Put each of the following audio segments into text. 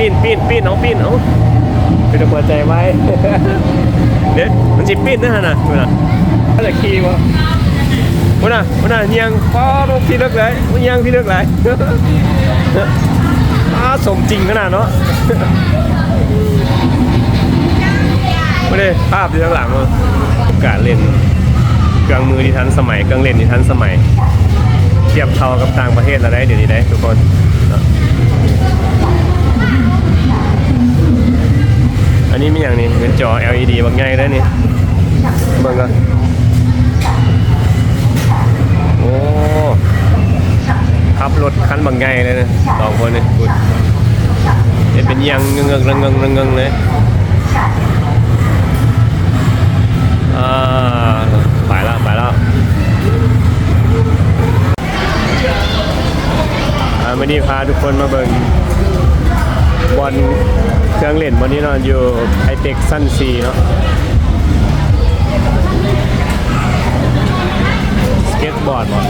ปีนปีนปีนน้องปีนเอาเป็นหัวใจไว้เดี๋ยวมันสิปีนนะฮะนะมันน่ะอะไรขี่วะมันน่ะมันน่ะเนียงป้อลงพี่เลิกเลยมันเนียงพี่เลิกเลยอ้าสมจริงขนาดเนาะไม่ได้ภาพที่ข้างหลังว่าการเล่นเครื่องมือที่ทันสมัยเครื่องเล่นที่ทันสมัย เทียบเท่ากับต่างประเทศเราได้เดี๋ยวนี้ได้ทุกคน นาะอันนี้มีอย่างนี้เป็นจอ LED บางไงได้นี่เบิ่งกันโอ้ขับรถคันบางไงเลยนะสองคนนี่คุณเห็นเป็นเอียังเงงเงงเงงเงงเงงเลยอ่าไปแล้วไปแล้วอ่าวันนี้พาทุกคนมาเบิ่งบอล เครื่องเล่นวันนี้นาะอยู่ไฮเทคซันซีเนาะสเก็ตบอร์ดบ่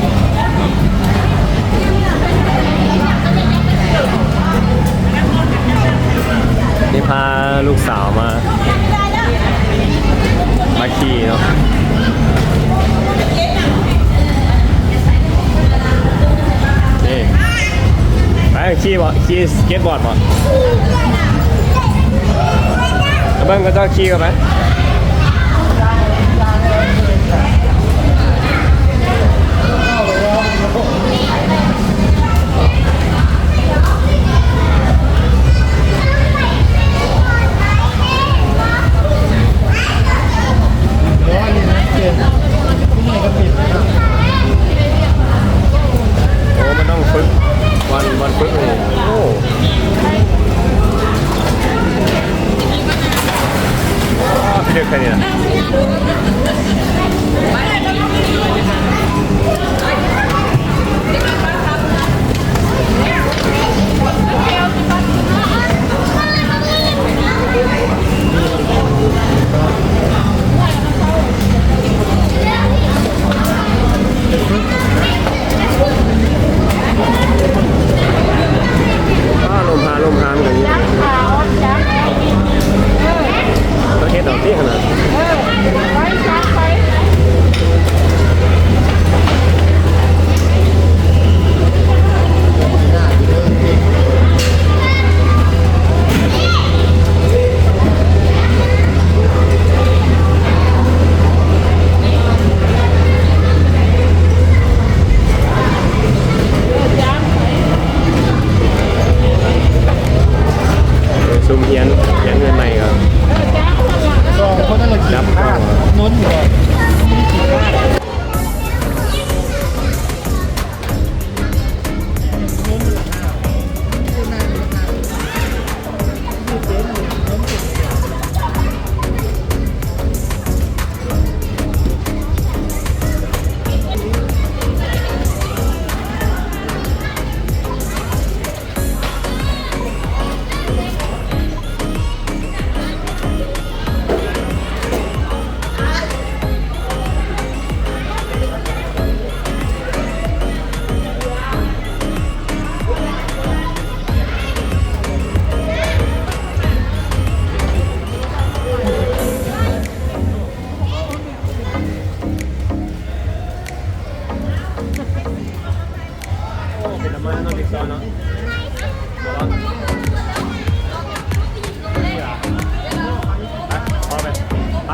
นี่พาลูกสาวมา มาขี่เนาะนี่ไปขี่บ่ขี่สเก็ตบอร์ดบ่เอ เบิ้งก็ต้องขี่กันไหมโอ้มันต้องฝึกวันวันฝึกเลย โอ้ว้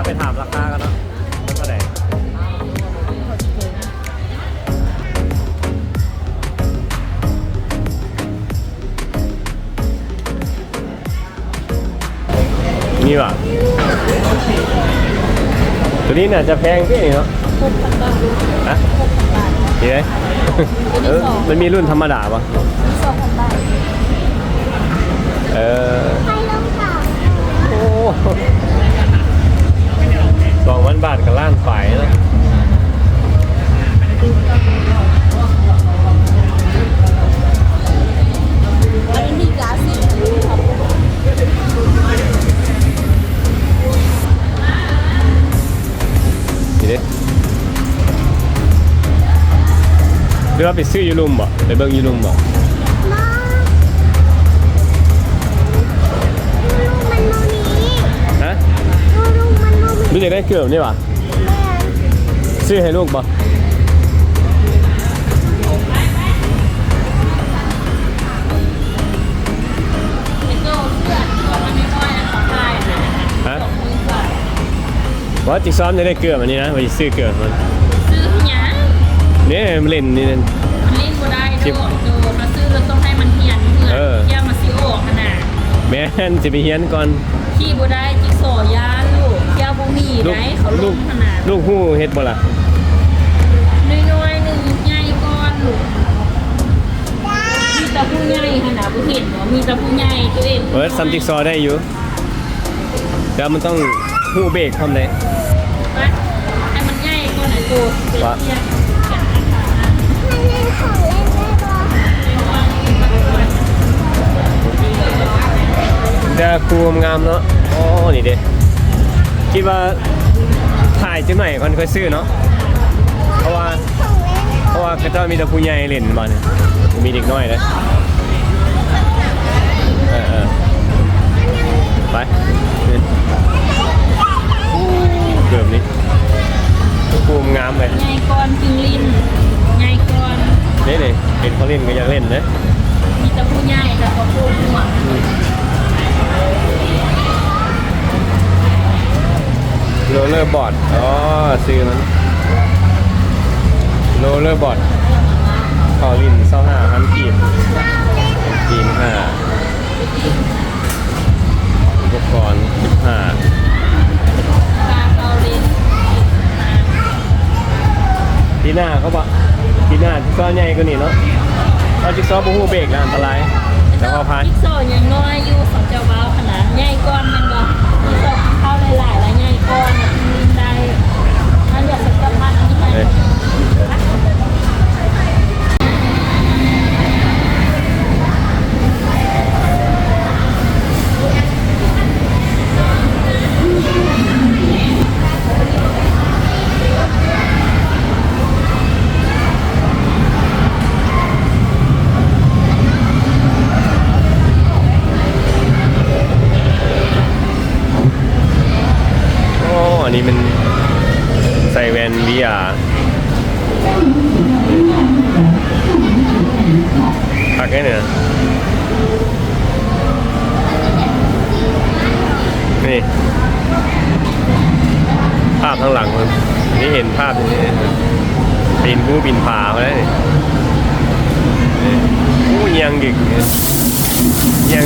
ไปถามราคากันเนาะมันเท่าไหร่นี่ว่ะตัวนี้น่าจะแพงพี่เนาะฮะดีไหมเออมันมีรุ่นธรรมดาปะเออโอ้ สองพันบาทกับล้านฝ่ายนะดีดิหรือว่าไปซื้อยูรุมบ่ไปเบิ่งยูรุมบ่ รู้จักได้เกือบนี่ป่ะซื้อให้ลูกป่ะไอ้โจ้เสื้อตัวมันไม่ค่อยนะขอทายนะฮะตกมือก่อนว่าจิกซ้อมจะได้เกือบอันนี้นะว่าจะซื้อเกือบมันซื้อที่หยังนี่มันเล่นนี่นั่นมันเล่นบ่ได้โดโดมาซื้อเราต้องให้มันเหียนเพื่อเออเที่ยวมาซิโอขนาดแม่นจะไปเฮียนก่อนขี้บ่ได้จิกโซยาลูกเที่ยว บ่มีลูกได้เขาลูลุกกขนาดลูกหู้เฮ็ดบ่ล่ะน้อยๆหนึงใหญ่ก่อนลูกมีแต่ผู้ใหญ่ขนาดบ่เห็นบ่มีแต่ผู้ใหญ่ตัวเองเออซัมจิกซอว์ได้อยู่แต่มันต้องหู้เบรกทำได้ ไปให้มันใหญ่ก่อนน่ะโตเป็นวะเที่ยงเดี๋ยวครูงามๆเนาะอ๋อนี่เด้ คิดว่าถ่ายจังไหนก่อนค่อยซื้อเนาะเพราะว่าเพราะว่าเขาเจ้ามีแต่ผู้ใหญ่เล่นมาเนี่ยมีเด็กน้อยเลยเออเออไปนี่เกือบนี้ภูมิงามเลยใหญ่ก่อนจึงลิ้นใหญ่ก่อนนี่นี่เห็นเขาเล่นก็อยากเล่นนะมีแต่ผู้ใหญ่แต่ก็ผู้หัว โรลเลอร์บอร์ดอ๋อซื้อมันโรลเลอร์บอร์ดขอลินเศร้าห้าพันกีบกีบห้าอุปกรณ์สิบห้ารินทีหน้าเขาบอกทีหน้าที่ซ้อใหญ่กว่านี่เนาะเอาจิ๊กซอว์บูฮูเบรกนะอันตรายแต่พอพายจิ๊กโซยังน้อยอยู่สองเจ้าเบาขนาดใหญ่ก้อนมันบ่จิ๊ก ก้อนน่ะลิ้นได้อันเดียวสักกับพันอันนี้ไป ผู้บินผามาแล้วนี่นี่ผู้ยังดิกยัง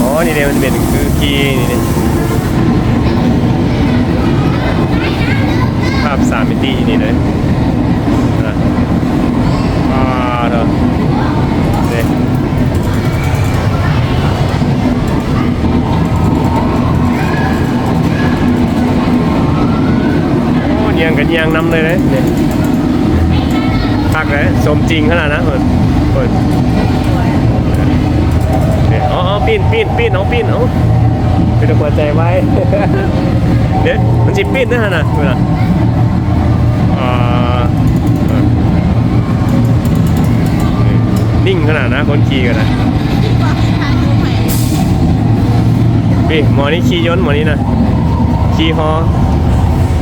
อ๋อนี่เนี่ยมันเป็นคือกีนี่เนี่ยภาพสามมิตินี่เลยนะอ่าเถอะเนี่ยโอ้เนียงกันเนียงนำเลยเลยเนี่ย สมจริงขนาดนั้นเปิดเปิดเนี่ยอ๋ออ๋อปีนปีนปีนเอาปีนเอาเป็นหัวใจไว้เดี๋ยวมันจะปีนนะฮะนะเวลาอ่นิ่งขนาดนะคนขี่กันนะพี่หมอนี่ขี่ยนต์หมอนี่นะขี่ฮอ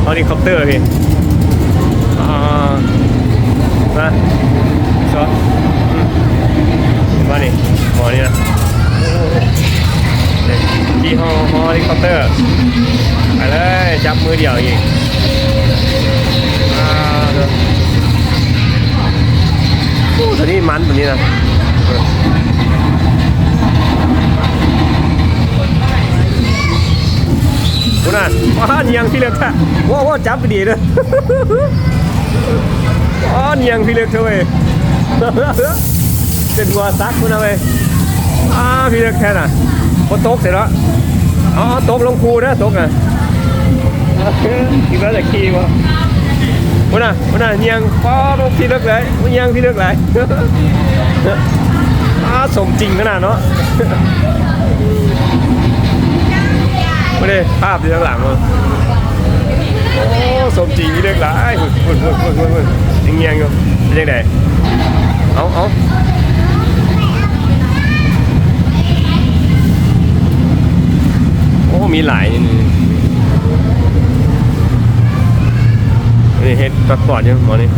เฮลิคอปเตอร์พี่ เฮลิคอปเตอร์ไปเลยจับมือเดียวอีกอ่าเดี๋ยวโอ้ตัวนี้มันตัวนี้นะคุณน่ะว้าเนียงพี่เล็กแท้ว้าว้าจับไปดีเลยว้าเนียงพี่เล็กเท่าไหร่เป็นวัวซักคุณนะเว้ยอ้าพี่เล็กแท้น่ะพอตกเสร็จแล้ว อ๋อตกลงคูนะตกอะคิดว่าจะขี่วะวันน่ะวันน่ะเนียงป้อลงพี่เล็กเลยเนียงพี่เล็กเลยอ้าสมจริงขนาดเนาะไม่ได้ภาพที่ข้างหลังเลยโอ้สมจริงพี่เล็กหลายฝุ่นฝุ่นฝุ่นฝุ่นฝุ่นยังเงียงอยู่เป็นยังไงเอาเอา มีหลายนี่นี่เฮ็ดตัดปอดอยู่หมหมอนี่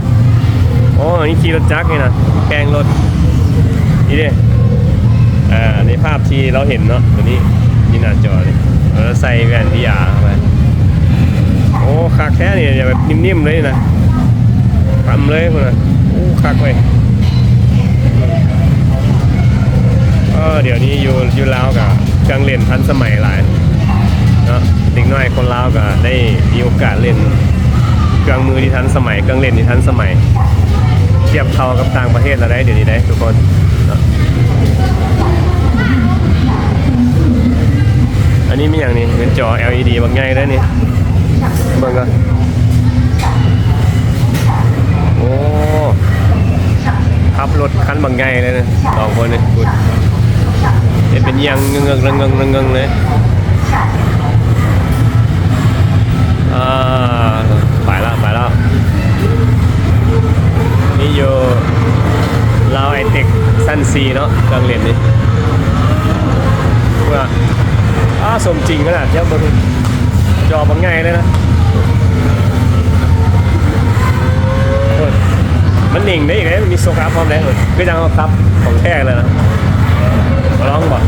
โอ้นี่ขี่รถจักรนี่นะแกงรถนี่เด้อ่าในภาพที่เราเห็นเนาะตัวนี้นี่หน้าจอนี่เราใส่แว่น VR เข้าไปโอ้คักแค่นี่อย่าแบบนิ่มๆเลยนะทำเลยพุ่นน่ะโอ้คักเว้ยเออเดี๋ยวนี้อยู่อยู่ลาวกับเครื่องเล่นทันสมัยหลาย เนาะเด็กน้อยคนลาวก็ได้มีโอกาสเล่นเครื่องมือที่ทันสมัยเครื่องเล่นที่ทันสมัย เทียบเท่ากับต่างประเทศเราได้เดี๋ยวนี้ได้ทุกคนอันนี้มีอย่างนี้เป็นจอ LED บางใหญ่เลยนี่เบิ่งก่อนโอ้ขับรถคันบางใหญ่เลยนะสองคนนี่กุดเห็นเป็นยังเงงเงงเงงเงงเงงเลย นี่อยู่ลาวไอเทคสั้นซีเนาะเครื่องเล่นนี่ว่าอ้าสมจริงขนาดเจ้าบนจอบางไงเลยนะโอ้ยมันหนิ่งได้อีกเลยมันมีโซกราพร้อมแล้วเลยก็ยังเอาครับของแท้เลยนะมาลองก่อน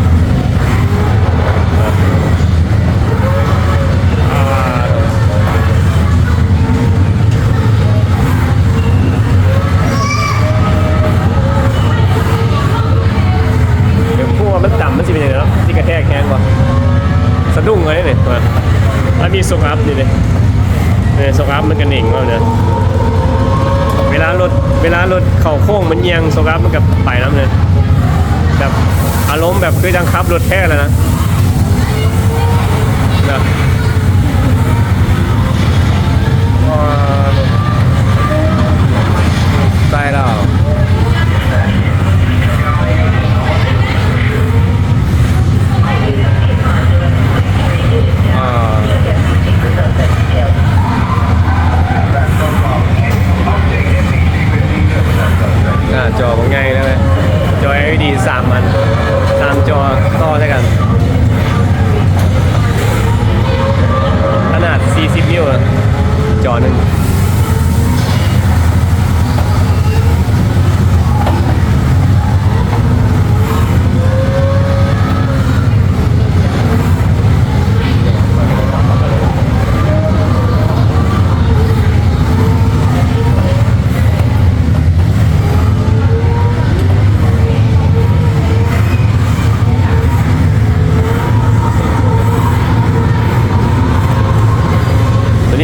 กันกระหนิ่งมาเนี่ยเวลารถเวลารถเข่าโค้งมันเอียงโซกับมันกับไปน้ำเนี่ยแบบอารมณ์แบบคือดังขับรถแท้เลยนะนะ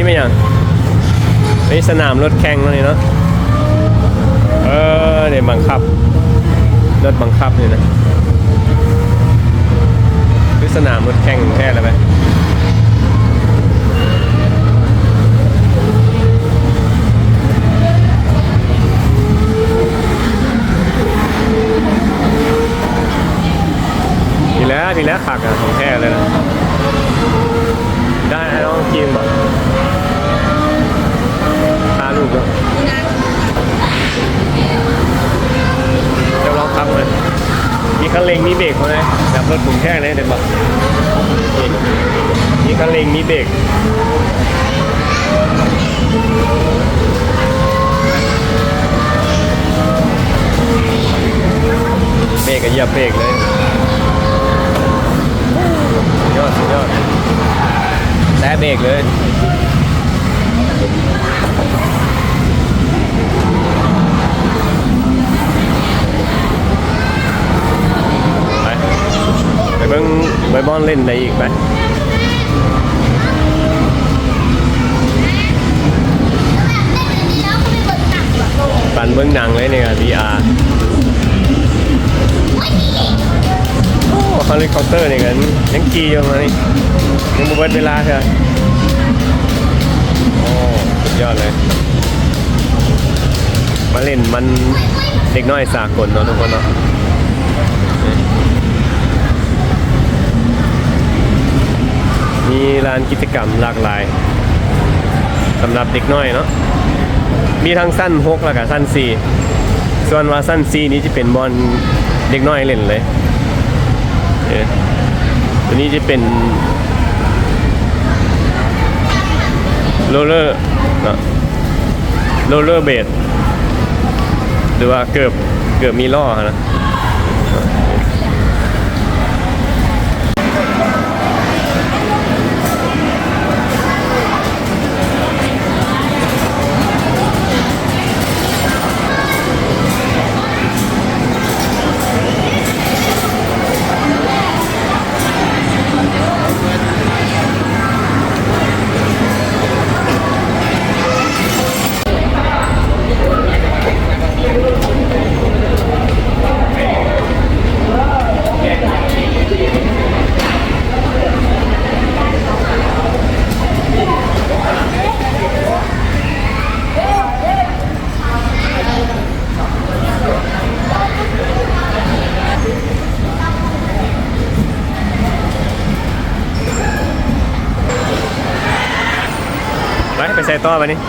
ตัวนี้ไม่ยังนี่สนามรถแข่งแล้วนี่เนาะเออเนี่ยบังคับ รถบังคับนี่นะคือสนามรถแข่งแท้เลยไหมทีแล้วทีแล้วขักอะของแท้เลยนะได้ไอ้น้องกินบ่พาลูก เนาะเดี๋ยวลองขับเลยมีคันเร่งมีเบรกไหมแบบรถผมแค่เลยเดี๋ยวบอกมีคันเร่งมีเบรกเบรกก็เหยียบเบรกเลยยอดยอดแตะเบรกเลย ไปเบิ้งไปบอลเล่นได้อีกไหมปั่นเบิ้งหนังเลยเนี่ย VR โอ้เฮลิคอปเตอร์นี่กันยังขี่อยู่มานี่ยังบ่เบิดเวลาเถอะโอ้สุดยอดเลย มาเล่นมันเด็กน้อยสากลเนาะทุกคนเนาะ มีลานกิจกรรมหลากหลายสำหรับเด็กน้อยเนาะมีทั้งสั้น6แล้วก็สั้น4ส่วนว่าสั้น4นี้จะเป็นบอลเด็กน้อยเล่นเลยเตัวนี้จะเป็นโรลเลอร์เนะโรลเลอร์เบดหรือว่าเกือบเกือบมีล้อนะ ส่ต่อไปนี่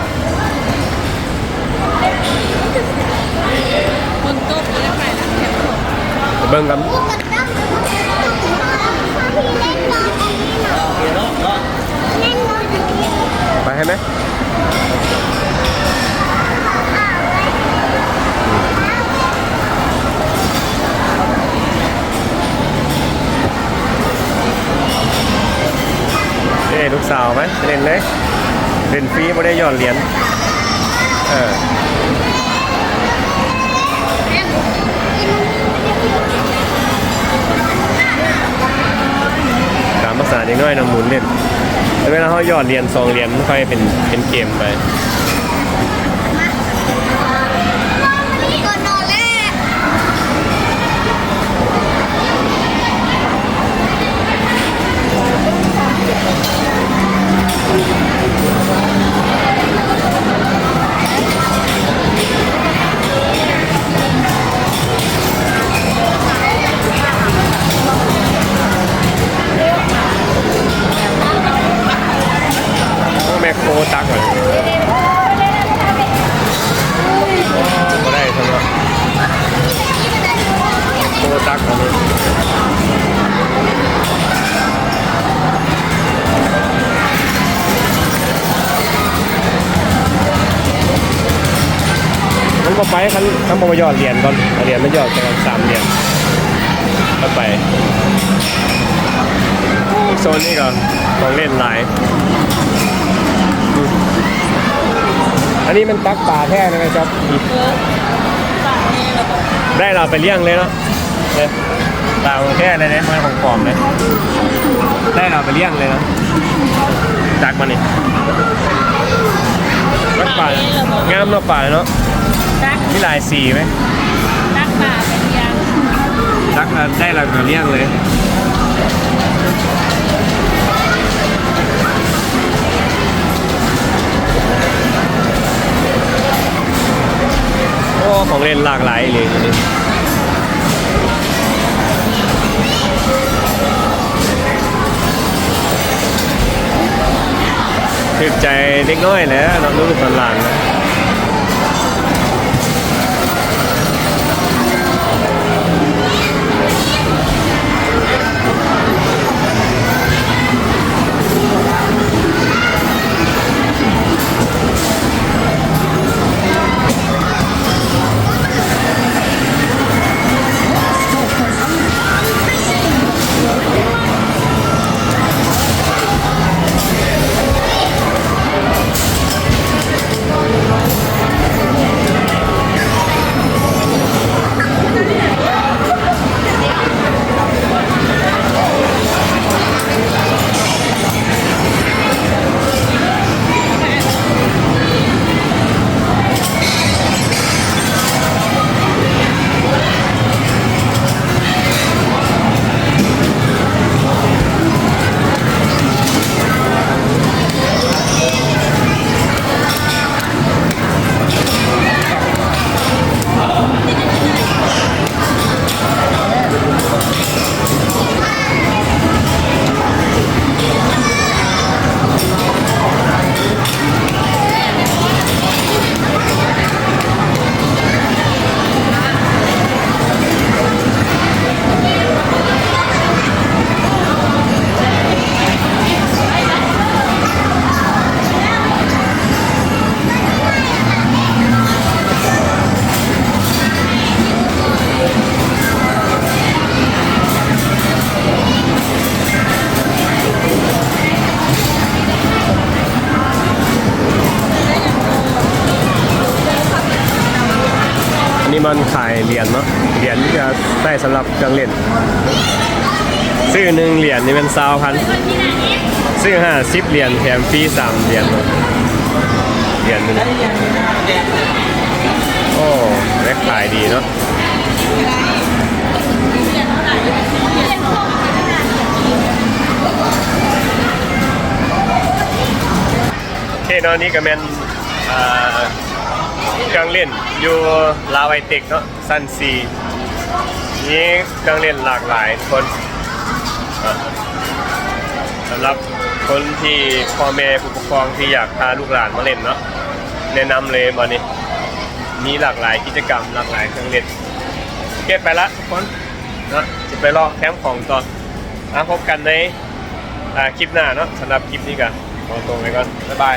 คนโต๊ะแล้วไปแล้วแถวเบิ่งกันไปให้ไหมเอ้ลูกสาวไหมเล่นเลย เล่นฟรีไม่ได้ย่อนเหรียญเออตามภาษาเด็กน้อยนำหมุนเล่นแล้วเวลาเขาหยอดเหรียญซองเหรียญมันค่อยเป็นเป็นเกมไป ยอดเหรียญก่อนเหรียญมันหยอดกันสามเหรียญแล้วไปโซนนี้ก็ของเล่นหลายอันนี้มันตักป่าแท้นะจ๊อบได้เราไปเลี้ยงเลยเนาะเนี่ยตาของแท้เลยเนี่ยมันของปลอมเลยได้เราไปเลี้ยงเลยเนาะจักมันนี่วัดป่างามเนาะป่าเนาะ มีหลายสีไหมตักปากเป็นยังตักเราได้เราไปเลี้ยงเลย โอ้ของเล่นหลากหลายเลยอันนี้ถึกใจเด็กน้อยแหล้วน้องลูกคนหลานนะี่เป็นซาวพันซื้อห้าสิบเหรียญแถมฟรีสามเหรียญเนาะเหรียญหนึงโอ้ได้ขายดีเนาะโอเคเนาะนี่ก็เป็นอ่าเครื่องเล่นอยู่ลาวไอเทคเนาะซันซีนี่เครื่องเล่นหลากหลายคน สำหรับคนที่พ่อแม่ผู้ปกครองที่อยากพาลูกหลานมาเล่นเนาะแนะนำเลยวันนี้มีหลากหลายกิจกรรมหลากหลายเครื่องเล่นโอเคไปละทุกคนเนาะจะไปรอแคมป์ของต่ออะพบกันในคลิปหน้าเนาะสำหรับคลิปนี้กันขอตัวไปก่อนบ๊ายบาย